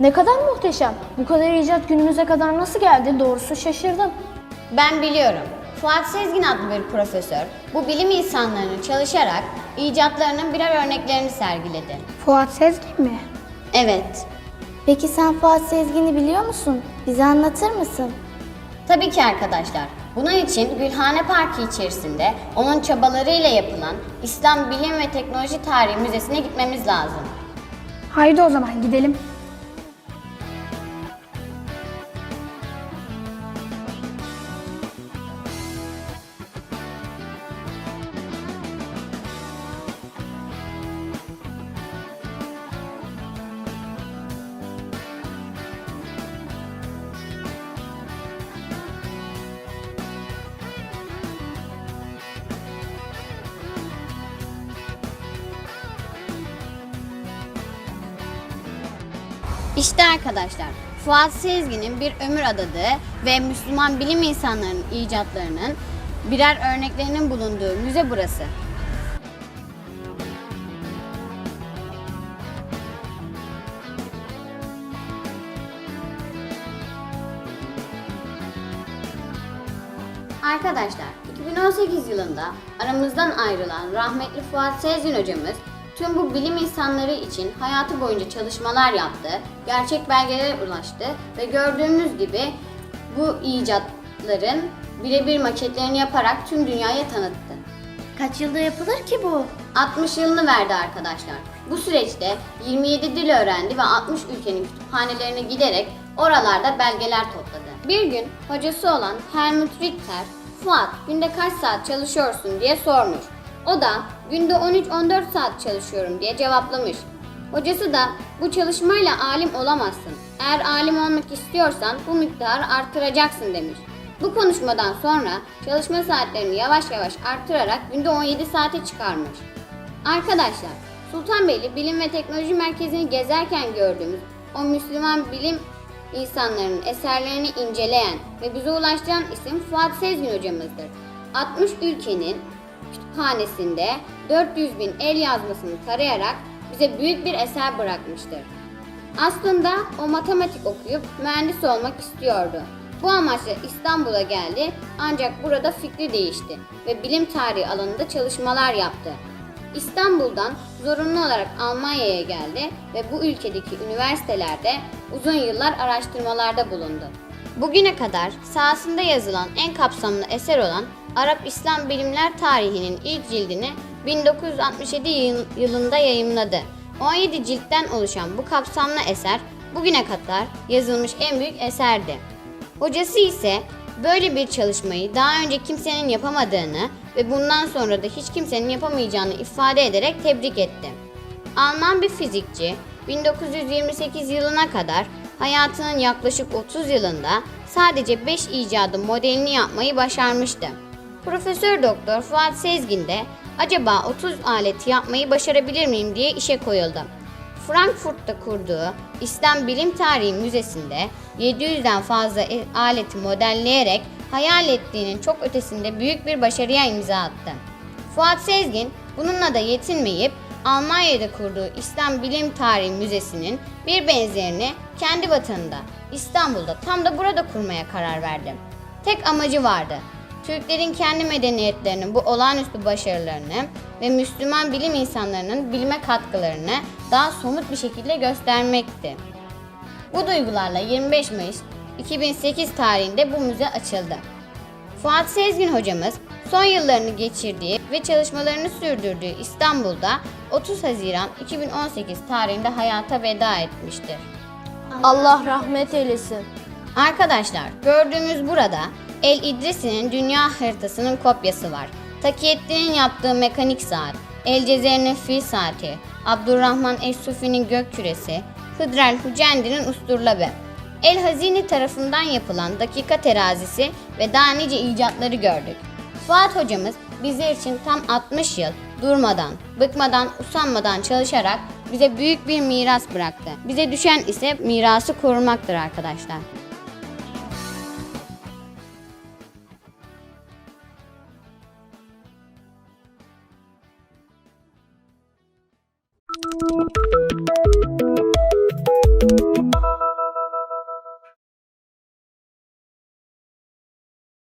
Ne kadar muhteşem. Bu kadar icat günümüze kadar nasıl geldi doğrusu şaşırdım. Ben biliyorum. Fuat Sezgin adlı bir profesör bu bilim insanlarının çalışarak icatlarının birer örneklerini sergiledi. Fuat Sezgin mi? Evet, Peki sen Fuat Sezgin'i biliyor musun? Bize anlatır mısın? tabii ki arkadaşlar. Bunun için Gülhane Parkı içerisinde onun çabalarıyla yapılan İslam Bilim ve Teknoloji Tarihi Müzesi'ne gitmemiz lazım. Haydi o zaman gidelim. İşte arkadaşlar, Fuat Sezgin'in bir ömür adadığı ve Müslüman bilim insanlarının icatlarının birer örneklerinin bulunduğu müze burası. Arkadaşlar, 2018 yılında aramızdan ayrılan rahmetli Fuat Sezgin hocamız tüm bu bilim insanları için hayatı boyunca çalışmalar yaptı, gerçek belgelere ulaştı ve gördüğünüz gibi bu icatların birebir maketlerini yaparak tüm dünyaya tanıttı. Kaç yılda yapılır ki bu? 60 yılını verdi arkadaşlar. Bu süreçte 27 dil öğrendi ve 60 ülkenin kütüphanelerine giderek oralarda belgeler topladı. Bir gün hocası olan Helmut Richter, Fuat günde kaç saat çalışıyorsun diye sormuş. O da günde 13-14 saat çalışıyorum diye cevaplamış. Hocası da bu çalışmayla alim olamazsın. Eğer alim olmak istiyorsan bu miktarı artıracaksın demiş. Bu konuşmadan sonra çalışma saatlerini yavaş yavaş artırarak günde 17 saate çıkarmış. Arkadaşlar, Sultanbeyli Bilim ve Teknoloji Merkezi'ni gezerken gördüğümüz o Müslüman bilim insanlarının eserlerini inceleyen ve bize ulaştıran isim Fuat Sezgin hocamızdır. 60 ülkenin kütüphanesinde 400 bin el yazmasını tarayarak bize büyük bir eser bırakmıştır. Aslında o matematik okuyup mühendis olmak istiyordu. Bu amaçla İstanbul'a geldi ancak burada fikri değişti ve bilim tarihi alanında çalışmalar yaptı. İstanbul'dan zorunlu olarak Almanya'ya geldi ve bu ülkedeki üniversitelerde uzun yıllar araştırmalarda bulundu. Bugüne kadar sahasında yazılan en kapsamlı eser olan Arap İslam Bilimler Tarihi'nin ilk cildini 1967 yıl- yılında yayımladı. 17 ciltten oluşan bu kapsamlı eser bugüne kadar yazılmış en büyük eserdi. Hocası ise böyle bir çalışmayı daha önce kimsenin yapamadığını ve bundan sonra da hiç kimsenin yapamayacağını ifade ederek tebrik etti. Alman bir fizikçi 1928 yılına kadar hayatının yaklaşık 30 yılında sadece 5 icadı modelini yapmayı başarmıştı. Profesör Doktor Fuat Sezgin de acaba 30 aleti yapmayı başarabilir miyim diye işe koyuldu. Frankfurt'ta kurduğu İslam Bilim Tarihi Müzesi'nde 700'den fazla e- aleti modelleyerek hayal ettiğinin çok ötesinde büyük bir başarıya imza attı. Fuat Sezgin bununla da yetinmeyip Almanya'da kurduğu İslam Bilim Tarihi Müzesi'nin bir benzerini kendi vatanında İstanbul'da tam da burada kurmaya karar verdi. Tek amacı vardı. Türklerin kendi medeniyetlerinin bu olağanüstü başarılarını ve Müslüman bilim insanlarının bilime katkılarını daha somut bir şekilde göstermekti. Bu duygularla 25 Mayıs 2008 tarihinde bu müze açıldı. Fuat Sezgin hocamız son yıllarını geçirdiği ve çalışmalarını sürdürdüğü İstanbul'da 30 Haziran 2018 tarihinde hayata veda etmiştir. Allah rahmet eylesin. Arkadaşlar gördüğümüz burada El İdrisi'nin dünya haritasının kopyası var. Takiyettin'in yaptığı mekanik saat, El Cezeri'nin fil saati, Abdurrahman Es-Sufi'nin gök küresi, Hıdrel Hucendi'nin usturlabı, El Hazini tarafından yapılan dakika terazisi ve daha nice icatları gördük. Fuat hocamız bizler için tam 60 yıl durmadan, bıkmadan, usanmadan çalışarak bize büyük bir miras bıraktı. Bize düşen ise mirası korumaktır arkadaşlar.